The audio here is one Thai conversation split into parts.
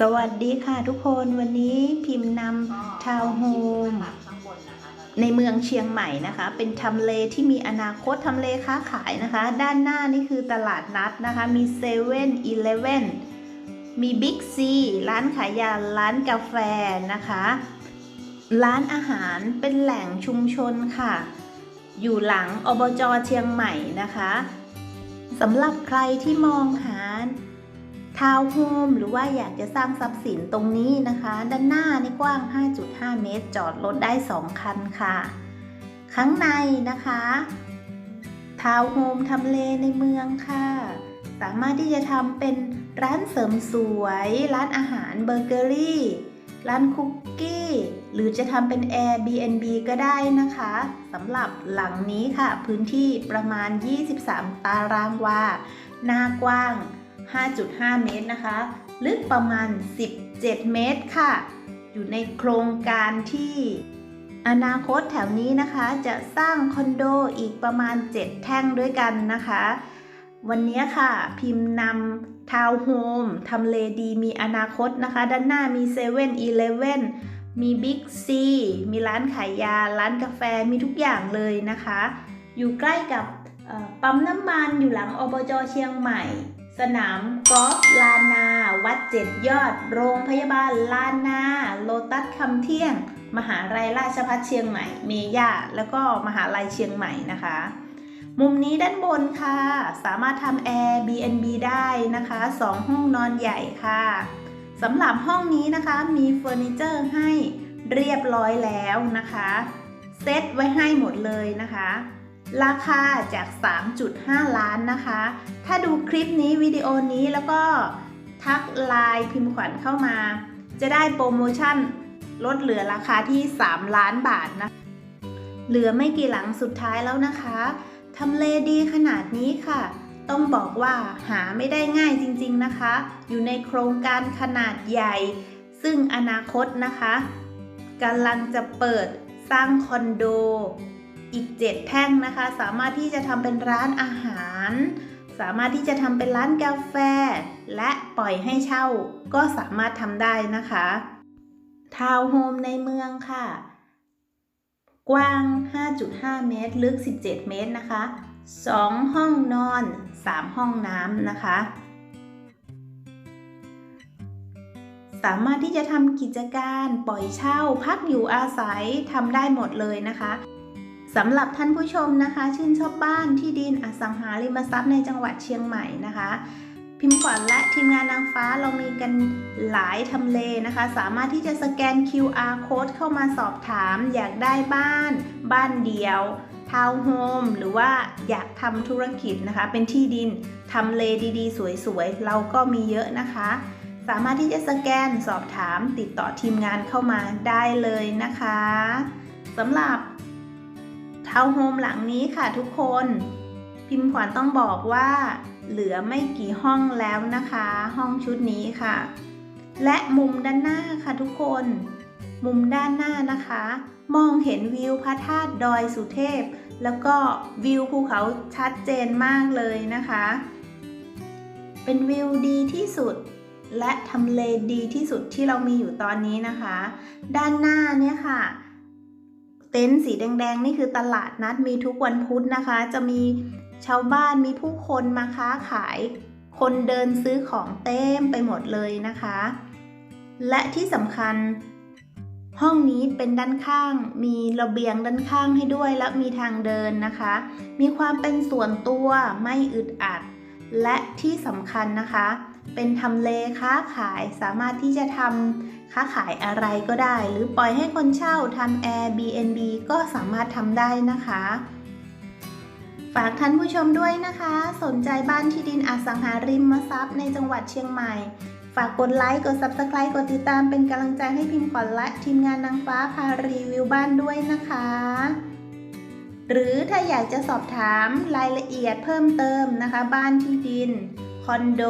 สวัสดีค่ะทุกคนวันนี้พิมพ์นำทาวน์โฮมในเมืองเชียงใหม่นะคะ เป็นทำเลที่มีอนาคตทำเลค้าขายนะคะ ด้านหน้านี่คือตลาดนัดนะคะ มีเซเว่นอีเลฟเว่นมีบิ๊กซีร้านขายยาร้านกาแฟนะคะ ร้านอาหารเป็นแหล่งชุมชนค่ะ อยู่หลังอบจเชียงใหม่นะคะสำหรับใครที่มองหา ทาวน์โฮมหรือว่าอยากจะสร้างทรัพย์สินตรงนี้นะคะ ด้านหน้านี่กว้าง 5.5 เมตร จอดรถได้ 2 คันค่ะ ข้างในนะคะทาวน์โฮมทำเลในเมืองค่ะ สามารถที่จะทำเป็นร้านเสริมสวย ร้านอาหารเบเกอรี่ ร้านคุกกี้ หรือจะทำเป็น Airbnb ก็ได้นะคะสำหรับหลังนี้ค่ะ พื้นที่ประมาณ 23 ตารางวา หน้ากว้าง 5.5 เมตรนะคะ ลึกประมาณ 17 เมตรค่ะ อยู่ในโครงการที่อนาคตแถวนี้นะคะจะสร้างคอนโดอีกประมาณ 7 แท่งด้วยกันนะคะ วันนี้ค่ะ พิมพ์นำทาวน์โฮมทำเลดีมีอนาคตนะคะ ด้านหน้ามี7 e เ e ่ e อมีบิ๊กซีมีร้านขายยา ร้านกาแฟมีทุกอย่างเลยนะคะ อยู่ใกล้กับปั๊มน้ำมันอยู่หลังอบจเชียงใหม่ สนามกอล์ฟลานา วัดเจ็ดยอด โรงพยาบาลลานา โลตัสคำเที่ยง มหาลัยราชภัฏเชียงใหม่ เมย่า แล้วก็มหาลัยเชียงใหม่นะคะ มุมนี้ด้านบนค่ะ สามารถทำ Airbnb ได้นะคะ 2 ห้องนอนใหญ่ค่ะสำหรับห้องนี้นะคะมีเฟอร์นิเจอร์ให้เรียบร้อยแล้วนะคะ เซตไว้ให้หมดเลยนะคะ ราคาจาก 3.5 ล้านนะคะ ถ้าดูคลิปนี้วิดีโอนี้แล้วก็ทักไลน์พิมพ์ขวัญเข้ามา จะได้โปรโมชั่นลดเหลือราคาที่ 3 ล้านบาทนะ เหลือไม่กี่หลังสุดท้ายแล้วนะคะทำเลดีขนาดนี้ค่ะ ต้องบอกว่าหาไม่ได้ง่ายจริงๆนะคะ อยู่ในโครงการขนาดใหญ่ ซึ่งอนาคตนะคะกำลังจะเปิดสร้างคอนโด อีก 7 แท่งนะคะ สามารถที่จะทำเป็นร้านอาหาร สามารถที่จะทำเป็นร้านกาแฟ และปล่อยให้เช่าก็สามารถทำได้นะคะทาวน์โฮมในเมืองค่ะ กว้าง 5.5 เมตร ลึก 17 เมตรนะคะ 2 ห้องนอน 3 ห้องน้ำนะคะ สามารถที่จะทำกิจการปล่อยเช่า พักอยู่อาศัยทำได้หมดเลยนะคะ สำหรับท่านผู้ชมนะคะ ชื่นชอบบ้านที่ดินอสังหาริมทรัพย์ในจังหวัดเชียงใหม่นะคะ พิมพ์ขวัญและทีมงานนางฟ้าเรามีกันหลายทำเลนะคะ สามารถที่จะสแกน QR code เข้ามาสอบถาม อยากได้บ้าน บ้านเดียวทาวน์โฮมหรือว่าอยากทำธุรกิจนะคะ เป็นที่ดินทำเลดีๆ สวยๆ เราก็มีเยอะนะคะ สามารถที่จะสแกนสอบถามติดต่อทีมงานเข้ามาได้เลยนะคะสำหรับ ทาวน์โฮมหลังนี้ค่ะทุกคน พิมพ์ขวัญต้องบอกว่า เหลือไม่กี่ห้องแล้วนะคะ ห้องชุดนี้ค่ะ และมุมด้านหน้าค่ะทุกคน มุมด้านหน้านะคะ มองเห็นวิวพระธาตุดอยสุเทพ แล้วก็วิวภูเขาชัดเจนมากเลยนะคะ เป็นวิวดีที่สุดและทำเลดีที่สุดที่เรามีอยู่ตอนนี้นะคะ ด้านหน้าเนี่ยค่ะ เต็นท์สีแดงๆ นี่คือตลาดนัดมีทุกวันพุธนะคะ จะมีชาวบ้านมีผู้คนมาค้าขาย คนเดินซื้อของเต็มไปหมดเลยนะคะ และที่สำคัญ ห้องนี้เป็นด้านข้าง มีระเบียงด้านข้างให้ด้วยและมีทางเดินนะคะ มีความเป็นส่วนตัวไม่อึดอัด และที่สำคัญนะคะ เป็นทำเลค้าขายสามารถที่จะทำ ค้าขายอะไรก็ได้ หรือปล่อยให้คนเช่าทำ Airbnb ก็สามารถทำได้นะคะ ฝากท่านผู้ชมด้วยนะคะ สนใจบ้านที่ดินอสังหาริมทรัพย์ในจังหวัดเชียงใหม่ ฝากกดไลค์ กด Subscribe กดติดตามเป็นกำลังใจให้พิมพ์ขวัญและทีมงานนางฟ้าพารีวิวบ้านด้วยนะคะ หรือถ้าอยากจะสอบถามรายละเอียดเพิ่มเติมนะคะ บ้านที่ดินคอนโด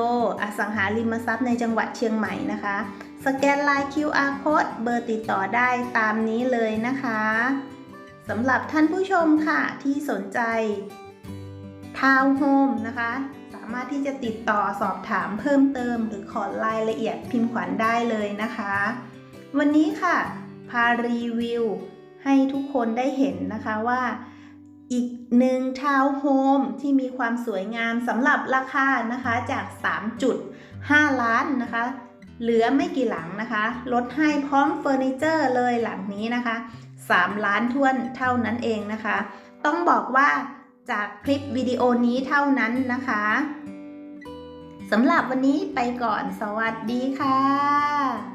อสังหาริมทรัพย์ในจังหวัดเชียงใหม่นะคะ สแกนลน์ QR code เบอร์ติดต่อได้ตามนี้เลยนะคะสำหรับท่านผู้ชมค่ะที่สนใจทาวน์โฮมนะคะสาามารถที่จะติดต่อสอบถามเพิ่มเติม หรือขอรายละเอียดพิมพ์ขวัญได้เลยนะคะ วันนี้ค่ะ พารีวิว ให้ทุกคนได้เห็นนะคะว่า อีกหนึ่งทาวน์โฮมที่มีความสวยงามสำหรับราคานะคะจาก 3.5 ล้านนะคะ เหลือไม่กี่หลังนะคะ ลดให้พร้อมเฟอร์นิเจอร์เลยหลังนี้นะคะ 3 ล้านทวนเท่านั้นเองนะคะ ต้องบอกว่าจากคลิปวิดีโอนี้เท่านั้นนะคะสำหรับวันนี้ไปก่อนสวัสดีค่ะ